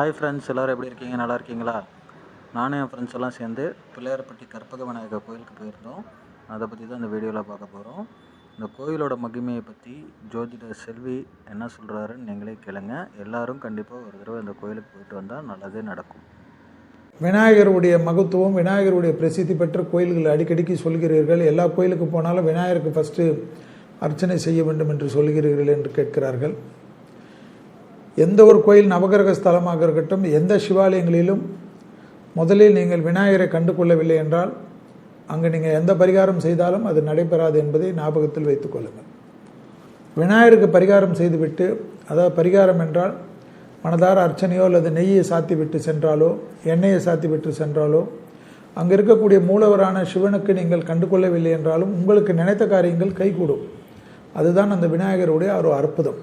Hi friends எல்லோரும் எப்படி இருக்கீங்க? நல்லா இருக்கீங்களா? நானும் என் ஃப்ரெண்ட்ஸ் எல்லாம் சேர்ந்து பிள்ளையார்பட்டி கற்பக விநாயகர் கோயிலுக்கு போயிருந்தோம். அதை பற்றி தான் இந்த வீடியோவில் பார்க்க போகிறோம் இந்த கோயிலோட மகிமையை பற்றி ஜோதிடர் செல்வி என்ன சொல்கிறாருன்னு நீங்களே கேளுங்க. எல்லாரும் கண்டிப்பாக ஒரு தடவை இந்த கோயிலுக்கு போயிட்டு வந்தால் நல்லதே நடக்கும். விநாயகருடைய மகத்துவம் விநாயகருடைய பிரசித்தி பெற்ற கோயில்கள் அடிக்கடிக்கு சொல்கிறீர்கள். எல்லா கோயிலுக்கு போனாலும் விநாயகருக்கு ஃபஸ்ட்டு அர்ச்சனை செய்ய வேண்டும் என்று சொல்கிறீர்கள் என்று கேட்கிறார்கள். எந்த ஒரு கோயில் நவகிரக ஸ்தலமாக இருக்கட்டும் எந்த சிவாலயங்களிலும் முதலில் நீங்கள் விநாயகரை கண்டு கொள்ளவில்லை என்றால் அங்கு நீங்கள் எந்த பரிகாரம் செய்தாலும் அது நடைபெறாது என்பதை ஞாபகத்தில் வைத்துக் கொள்ளுங்கள். விநாயகருக்கு பரிகாரம் செய்துவிட்டு அதாவது பரிகாரம் என்றால் மனதார அர்ச்சனையோ அல்லது நெய்யை சாத்தி விட்டு சென்றாலோ எண்ணெயை சாத்தி விட்டு சென்றாலோ அங்கே இருக்கக்கூடிய மூலவரான சிவனுக்கு நீங்கள் கண்டு கொள்ளவில்லை என்றாலும் உங்களுக்கு நினைத்த காரியங்கள் கைகூடும். அதுதான் அந்த விநாயகருடைய ஒரு அற்புதம்.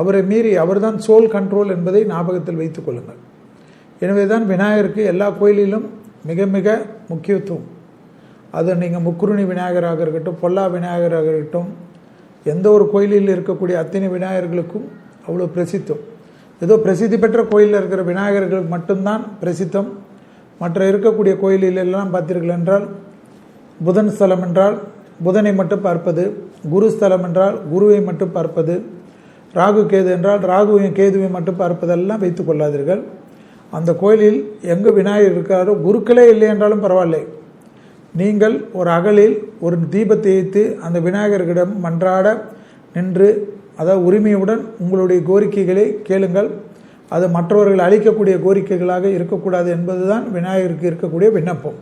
அவரை மீறி அவர்தான் சோல் கண்ட்ரோல் என்பதை ஞாபகத்தில் வைத்துக் கொள்ளுங்கள். எனவே தான் விநாயகருக்கு எல்லா கோயிலிலும் மிக மிக முக்கியத்துவம். அது நீங்கள் முக்குருணி விநாயகராக இருக்கட்டும் பொல்லா விநாயகராக இருக்கட்டும் எந்த ஒரு கோயிலில் இருக்கக்கூடிய அத்தனை விநாயகர்களுக்கும் அவ்வளோ பிரசித்தம். ஏதோ பிரசித்தி பெற்ற கோயிலில் இருக்கிற விநாயகர்களுக்கு மட்டும்தான் பிரசித்தம். மற்ற இருக்கக்கூடிய கோயிலில் எல்லாம் பார்த்தீர்கள் என்றால் புதன் ஸ்தலம் என்றால் புதனை மட்டும் பார்ப்பது குரு ஸ்தலம் என்றால் குருவை மட்டும் பார்ப்பது ராகு கேது என்றால் ராகுவையும் கேதுவையும் மட்டும் பார்ப்பதெல்லாம் வைத்துக் கொள்ளாதீர்கள். அந்த கோயிலில் எங்கு விநாயகர் இருக்கிறாரோ குருக்களே இல்லை என்றாலும் பரவாயில்லை. நீங்கள் ஒரு அகலில் ஒரு தீபத்தை வைத்து அந்த விநாயகர்களிடம் மன்றாட நின்று அதாவது உரிமையுடன் உங்களுடைய கோரிக்கைகளை கேளுங்கள். அது மற்றவர்கள் அளிக்கக்கூடிய கோரிக்கைகளாக இருக்கக்கூடாது என்பதுதான் விநாயகருக்கு இருக்கக்கூடிய விண்ணப்பம்.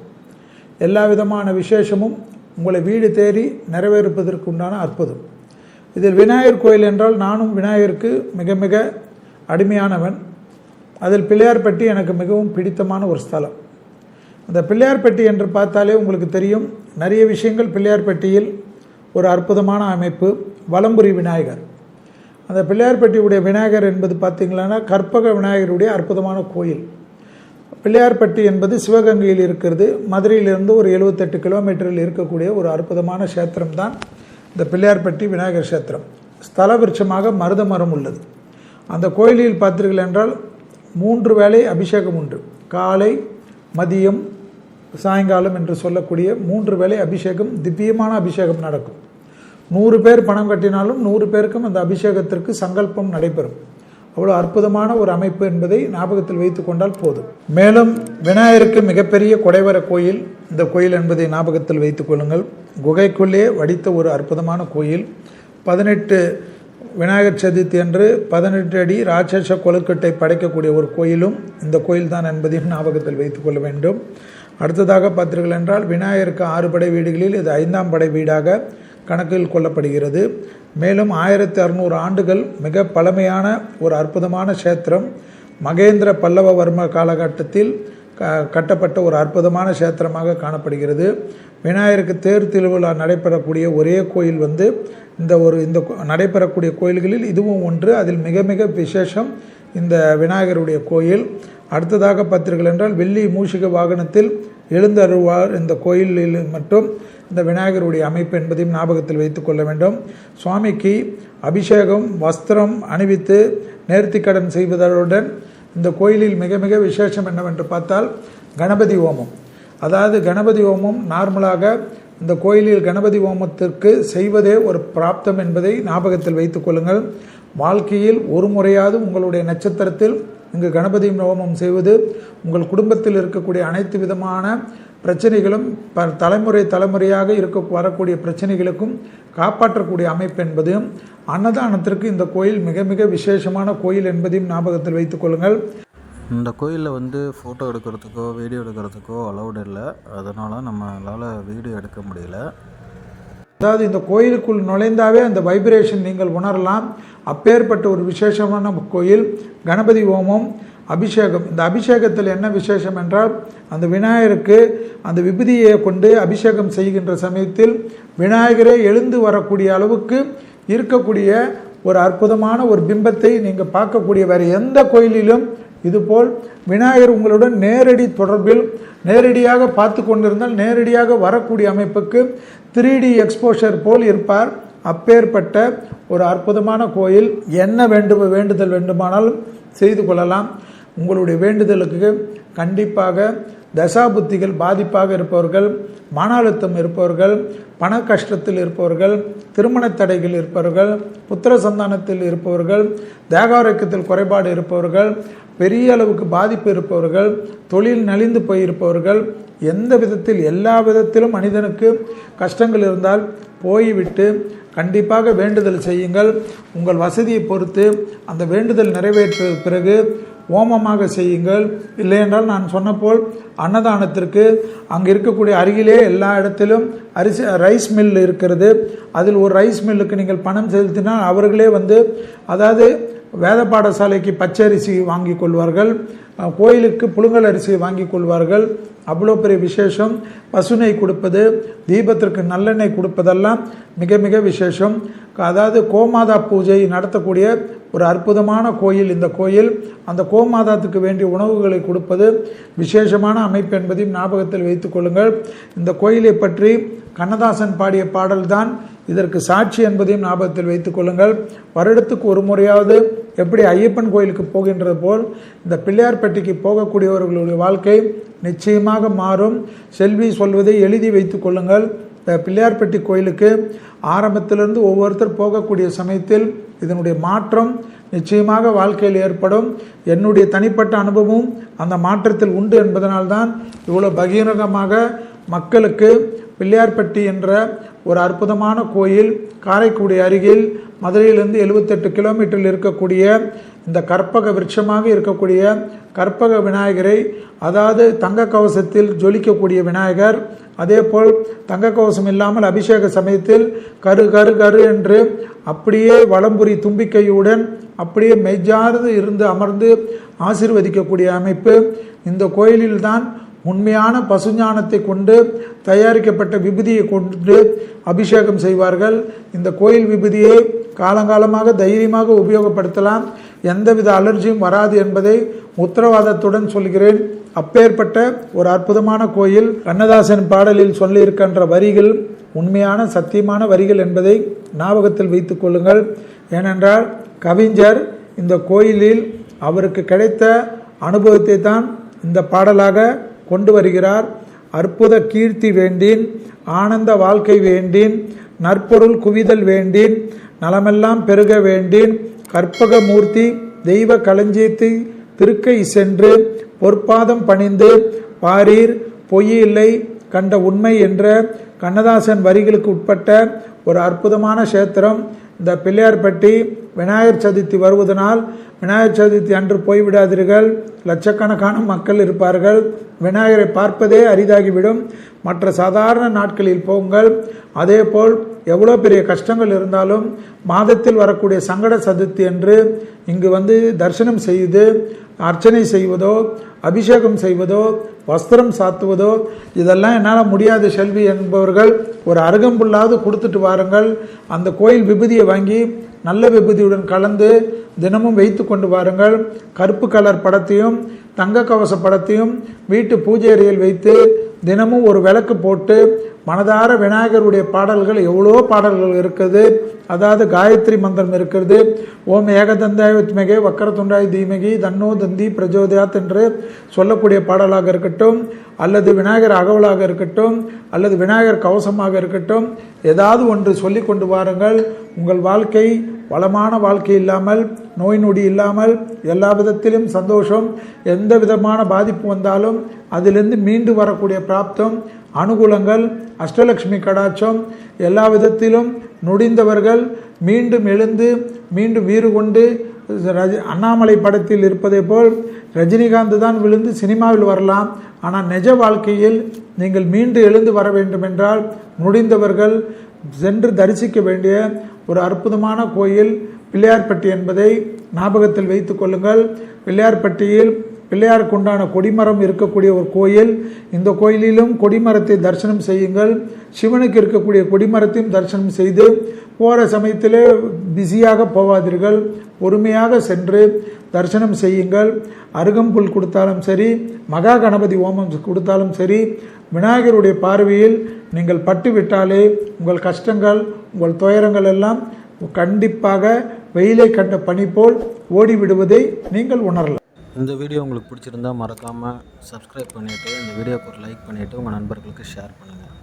எல்லா விதமான விசேஷமும் உங்களை வீடு தேடி நிறைவேறுப்பதற்கு உண்டான அற்புதம். இதில் விநாயகர் கோயில் என்றால் நானும் விநாயகருக்கு மிக மிக அடிமையானவன். அதில் பிள்ளையார்பட்டி எனக்கு மிகவும் பிடித்தமான ஒரு ஸ்தலம். அந்த பிள்ளையார்பட்டி என்று பார்த்தாலே உங்களுக்கு தெரியும் நிறைய விஷயங்கள் பிள்ளையார்பட்டியில் ஒரு அற்புதமான அமைப்பு வலம்புரி விநாயகர். அந்த பிள்ளையார்பட்டியுடைய விநாயகர் என்பது பார்த்தீங்களன்னா கற்பக விநாயகருடைய அற்புதமான கோயில். பிள்ளையார்பட்டி என்பது சிவகங்கையில் இருக்கிறது. மதுரையிலிருந்து ஒரு எழுபத்தெட்டு கிலோமீட்டரில் இருக்கக்கூடிய ஒரு அற்புதமான கஷேத்திரம் தான் இந்த பிள்ளையார்பட்டி விநாயகர் கஷேத்திரம். ஸ்தல விருட்சமாக மருத மரம் உள்ளது. அந்த கோயிலில் பார்த்தீர்கள் என்றால் மூன்று வேளை அபிஷேகம் உண்டு. காலை மதியம் சாயங்காலம் என்று சொல்லக்கூடிய மூன்று வேளை அபிஷேகம் திவ்யமான அபிஷேகம் நடக்கும். நூறு பேர் பணம் கட்டினாலும் நூறு பேருக்கும் அந்த அபிஷேகத்திற்கு சங்கல்பம் நடைபெறும். அவ்வளோ அற்புதமான ஒரு அமைப்பு என்பதை ஞாபகத்தில் வைத்து கொண்டால் போதும். மேலும் விநாயகருக்கு மிகப்பெரிய கொடைவர கோயில் இந்த கோயில் என்பதை ஞாபகத்தில் வைத்துக் கொள்ளுங்கள். குகைக்குள்ளே வடித்த ஒரு அற்புதமான கோயில். பதினெட்டு விநாயகர் சதுர்த்தி அன்று பதினெட்டு அடி ராட்சச கொழுக்கட்டை படைக்கக்கூடிய ஒரு கோயிலும் இந்த கோயில்தான் என்பதையும் ஞாபகத்தில் வைத்துக் கொள்ள வேண்டும். அடுத்ததாக பார்த்தீர்கள் என்றால் விநாயகருக்கு ஆறு படை வீடுகளில் இது ஐந்தாம் படை வீடாக கணக்கில் கொள்ளப்படுகிறது. மேலும் ஆயிரத்தி அறுநூறு ஆண்டுகள் மிக பழமையான ஒரு அற்புதமான க்ஷேத்திரம். மகேந்திர பல்லவவர்ம காலகட்டத்தில் க கட்டப்பட்ட ஒரு அற்புதமான க்ஷேத்திரமாக காணப்படுகிறது. விநாயகருக்கு தேர் திருவிழா நடைபெறக்கூடிய ஒரே கோயில் வந்து இந்த ஒரு இந்த நடைபெறக்கூடிய கோயில்களில் இதுவும் ஒன்று. அதில் மிக மிக விசேஷம் இந்த விநாயகருடைய கோயில். அடுத்ததாக பார்த்தீர்கள் என்றால் வெள்ளி மூஷிக வாகனத்தில் எழுந்தருவார் இந்த கோயிலில் மட்டும். இந்த விநாயகருடைய அமைப்பு என்பதையும் ஞாபகத்தில் வைத்துக் கொள்ள வேண்டும். சுவாமிக்கு அபிஷேகம் வஸ்திரம் அணிவித்து நேர்த்திக்கடன் செய்வதுடன் இந்த கோயிலில் மிக மிக விசேஷம் என்னவென்று பார்த்தால் கணபதி ஹோமம். அதாவது கணபதி ஹோமம் நார்மலாக இந்த கோயிலில் கணபதி ஹோமத்திற்கு செய்வதே ஒரு பிராப்தம் என்பதை ஞாபகத்தில் வைத்துக் கொள்ளுங்கள். வாழ்க்கையில் ஒரு முறையாவது உங்களுடைய நட்சத்திரத்தில் இங்கு கணபதி ஹோமம் செய்வது உங்கள் குடும்பத்தில் இருக்கக்கூடிய அனைத்து விதமான பிரச்சனைகளும் ப தலைமுறை தலைமுறையாக இருக்க வரக்கூடிய பிரச்சனைகளுக்கும் காப்பாற்றக்கூடிய அமைப்பு என்பது அன்னதானத்திற்கு இந்த கோயில் மிக மிக விசேஷமான கோயில் என்பதையும் ஞாபகத்தில் வைத்துக் கொள்ளுங்கள். இந்த கோயிலில் வந்து ஃபோட்டோ எடுக்கிறதுக்கோ வீடியோ எடுக்கிறதுக்கோ அலௌடு இல்லை. அதனால் நம்மளால் வீடியோ எடுக்க முடியல. அதாவது இந்த கோயிலுக்குள் நுழைந்தாவே அந்த வைப்ரேஷன் நீங்கள் உணரலாம். அப்பேற்பட்ட ஒரு விசேஷமான கோயில் கணபதி ஹோமம் அபிஷேகம். இந்த அபிஷேகத்தில் என்ன விசேஷம் என்றால் அந்த விநாயகருக்கு அந்த விபூதியை கொண்டு அபிஷேகம் செய்கின்ற சமயத்தில் விநாயகரே எழுந்து வரக்கூடிய அளவுக்கு இருக்கக்கூடிய ஒரு அற்புதமான ஒரு பிம்பத்தை நீங்கள் பார்க்கக்கூடிய வேறு எந்த கோயிலிலும் இதுபோல் விநாயகர் உங்களுடன் நேரடி தொடர்பில் நேரடியாக பார்த்து கொண்டிருந்தால் நேரடியாக வரக்கூடிய அமைப்புக்கு த்ரீ டி எக்ஸ்போஷர் போல் இருப்பார். அப்பேற்பட்ட ஒரு அற்புதமான கோயில் என்ன வேண்டும் வேண்டுதல் வேண்டுமானாலும் செய்து கொள்ளலாம். உங்களுடைய வேண்டுதலுக்கு கண்டிப்பாக தசாபுத்திகள் பாதிப்பாக இருப்பவர்கள் மன அழுத்தம் இருப்பவர்கள் பண கஷ்டத்தில் இருப்பவர்கள் திருமண தடைகள் இருப்பவர்கள் புத்திர சந்தானத்தில் இருப்பவர்கள் தேகாரோக்கியத்தில் குறைபாடு இருப்பவர்கள் பெரிய அளவுக்கு பாதிப்பு இருப்பவர்கள் தொழில் நலிந்து போயிருப்பவர்கள் எந்த விதத்தில் எல்லா விதத்திலும் மனிதனுக்கு கஷ்டங்கள் இருந்தால் போய்விட்டு கண்டிப்பாக வேண்டுதல் செய்யுங்கள். உங்கள் வசதியை பொறுத்து அந்த வேண்டுதல் நிறைவேற்ற பிறகு ஓமமாக செய்யுங்கள். இல்லையென்றால் நான் சொன்னபோல் அன்னதானத்திற்கு அங்கே இருக்கக்கூடிய அருகிலே எல்லா இடத்திலும் அரிசி ரைஸ் மில் இருக்கிறது. அதில் ஒரு ரைஸ் மில்லுக்கு நீங்கள் பணம் செலுத்தினால் அவர்களே வந்து அதாவது வேத பாடசாலைக்கு பச்சரிசி வாங்கி கொள்வார்கள். கோயிலுக்கு புழுங்கல் அரிசி வாங்கி கொள்வார்கள். அவ்வளோ பெரிய விசேஷம். பசுனை கொடுப்பது தீபத்திற்கு நல்லெண்ணெய் கொடுப்பதெல்லாம் மிக மிக விசேஷம். அதாவது கோமாதா பூஜை நடத்தக்கூடிய ஒரு அற்புதமான கோயில். இந்த கோயில் அந்த கோமாதாத்துக்கு வேண்டிய உணவுகளை கொடுப்பது விசேஷமான அமைப்பு என்பதையும் ஞாபகத்தில் வைத்துக் கொள்ளுங்கள். இந்த கோயிலை பற்றி கண்ணதாசன் பாடிய பாடல்தான் இதற்கு சாட்சி என்பதையும் ஞாபகத்தில் வைத்துக் கொள்ளுங்கள். வருடத்துக்கு ஒரு முறையாவது எப்படி ஐயப்பன் கோயிலுக்கு போகின்றது போல் இந்த பிள்ளையார்பட்டிக்கு போகக்கூடியவர்களுடைய வாழ்க்கை நிச்சயமாக மாறும். செல்வி சொல்வதை எழுதி வைத்துக் கொள்ளுங்கள். இந்த பிள்ளையார்பட்டி கோயிலுக்கு ஆரம்பத்திலிருந்து ஒவ்வொருத்தர் போகக்கூடிய சமயத்தில் இதனுடைய மாற்றம் நிச்சயமாக வாழ்க்கையில் ஏற்படும். என்னுடைய தனிப்பட்ட அனுபவம் அந்த மாற்றத்தில் உண்டு என்பதனால்தான் இவ்வளோ பகிரங்கமாக மக்களுக்கு பிள்ளையார்பட்டி என்ற ஒரு அற்புதமான கோயில் காரைக்குடி அருகில் மதுரையிலிருந்து எழுபத்தெட்டு கிலோமீட்டரில் இருக்கக்கூடிய இந்த கற்பக விருட்சமாக இருக்கக்கூடிய கற்பக விநாயகரை அதாவது தங்க கவசத்தில் ஜொலிக்கக்கூடிய விநாயகர் அதேபோல் தங்க கவசம் இல்லாமல் அபிஷேக சமயத்தில் கரு கரு கரு என்று அப்படியே வலம்புரி தும்பிக்கையுடன் அப்படியே மெய்ஜார்ந்து இருந்து அமர்ந்து ஆசீர்வதிக்கக்கூடிய அமைப்பு. இந்த கோயிலில்தான் உண்மையான பசுஞானத்தை கொண்டு தயாரிக்கப்பட்ட விபூதியை கொண்டு அபிஷேகம் செய்வார்கள். இந்த கோயில் விபூதியை காலங்காலமாக தைரியமாக உபயோகப்படுத்தலாம். எந்தவித அலர்ஜியும் வராது என்பதை உத்தரவாதத்துடன் சொல்கிறேன். அப்பேற்பட்ட ஒரு அற்புதமான கோயில் கண்ணதாசன் பாடலில் சொல்லியிருக்கின்ற வரிகள் உண்மையான சத்தியமான வரிகள் என்பதை ஞாபகத்தில் வைத்துக் கொள்ளுங்கள். ஏனென்றால் கவிஞர் இந்த கோயிலில் அவருக்கு கிடைத்த அனுபவத்தை தான் இந்த பாடலாக கொண்டு வருகிறார். அற்புத கீர்த்தி வேண்டின் ஆனந்த வாழ்க்கை வேண்டின் நற்பொருள் குவிதல் வேண்டின் நலமெல்லாம் பெருக வேண்டேன். கற்பகமூர்த்தி தெய்வ களஞ்சியத்தை திருக்கை சென்று பொற்பாதம் பணிந்து பாரீர் பொய்யில்லை கண்ட உண்மை என்ற கண்ணதாசன் வரிகளுக்கு உட்பட்ட ஒரு அற்புதமான கஷேத்திரம். இந்த பிள்ளையார்பட்டி விநாயகர் சதுர்த்தி வருவதனால் விநாயகர் சதுர்த்தி அன்று போய்விடாதீர்கள் லட்சக்கணக்கான மக்கள் இருப்பார்கள். விநாயகரை பார்ப்பதே அரிதாகிவிடும். மற்ற சாதாரண நாட்களில் போங்கள். அதேபோல் எவ்வளோ பெரிய கஷ்டங்கள் இருந்தாலும் மாதத்தில் வரக்கூடிய சங்கட சதுர்த்தி என்று இங்கு வந்து தரிசனம் செய்து அர்ச்சனை செய்வதோ அபிஷேகம் செய்வதோ வஸ்திரம் சாத்துவதோ இதெல்லாம் என்னால் முடியாது செல்வி என்பவர்கள் ஒரு அருகம்புல்லாவது கொடுத்துட்டு வாருங்கள். அந்த கோயில் விபூதியை வாங்கி நல்ல விபூதியுடன் கலந்து தினமும் வைத்து கொண்டு வாருங்கள். கருப்பு கலர் படத்தையும் தங்க கவச படத்தையும் வீட்டு பூஜை அறையில் வைத்து தினமும் ஒரு விளக்கு போட்டு மனதார விநாயகருடைய பாடல்கள் எவ்வளோ பாடல்கள் இருக்குது? அதாவது காயத்ரி மந்திரம் இருக்கிறது ஓம் ஏகதந்தாய வித்மகே வக்கரத்துண்டாய் தீமகி தன்னோ தந்தி பிரஜோதயாத் என்று சொல்லக்கூடிய பாடலாக இருக்கட்டும் அல்லது விநாயகர் அகவலாக இருக்கட்டும் அல்லது விநாயகர் கவசமாக இருக்கட்டும் ஏதாவது ஒன்று சொல்லி கொண்டு வாருங்கள். உங்கள் வாழ்க்கை வளமான வாழ்க்கை இல்லாமல் நோய் நொடி இல்லாமல் எல்லா விதத்திலும் சந்தோஷம் எந்த விதமான பாதிப்பு வந்தாலும் அதிலிருந்து மீண்டு வரக்கூடிய பிராப்தம் அனுகூலங்கள் அஷ்டலக்ஷ்மி கடாட்சம் எல்லா விதத்திலும் நொடிந்தவர்கள் மீண்டும் எழுந்து மீண்டும் வீறு கொண்டு ரஜ அண்ணாமலை படத்தில் இருப்பதை போல் ரஜினிகாந்த் தான் விழுந்து சினிமாவில் வரலாம். ஆனால் நிஜ வாழ்க்கையில் நீங்கள் மீண்டு எழுந்து வர வேண்டுமென்றால் முடிந்தவர்கள் சென்று தரிசிக்க வேண்டிய ஒரு அற்புதமான கோயில். பிள்ளையார்பட்டி என்பதை ஞாபகத்தில் வைத்துக் கொள்ளுங்கள். பிள்ளையார்பட்டியில் பிள்ளையாருக்கு உண்டான கொடிமரம் இருக்கக்கூடிய ஒரு கோயில். இந்த கோயிலிலும் கொடிமரத்தை தரிசனம் செய்யுங்கள். சிவனுக்கு இருக்கக்கூடிய கொடிமரத்தையும் தரிசனம் செய்து போகிற சமயத்திலே பிஸியாக போவாதீர்கள். பொறுமையாக சென்று தரிசனம் செய்யுங்கள். அருகம்புல் கொடுத்தாலும் சரி மகா கணபதி ஓமம் கொடுத்தாலும் சரி விநாயகருடைய பார்வையில் நீங்கள் பட்டு விட்டாலே உங்கள் கஷ்டங்கள் உங்கள் துயரங்கள் எல்லாம் கண்டிப்பாக வெயிலை கண்ட பனி போல் ஓடிவிடுவதை நீங்கள் உணரலாம். இந்த வீடியோ உங்களுக்கு பிடிச்சிருந்தா மறக்காமல் சப்ஸ்கிரைப் பண்ணிவிட்டு இந்த வீடியோக்கு ஒரு லைக் பண்ணிவிட்டு உங்கள் நண்பர்களுக்கு ஷேர் பண்ணுங்கள்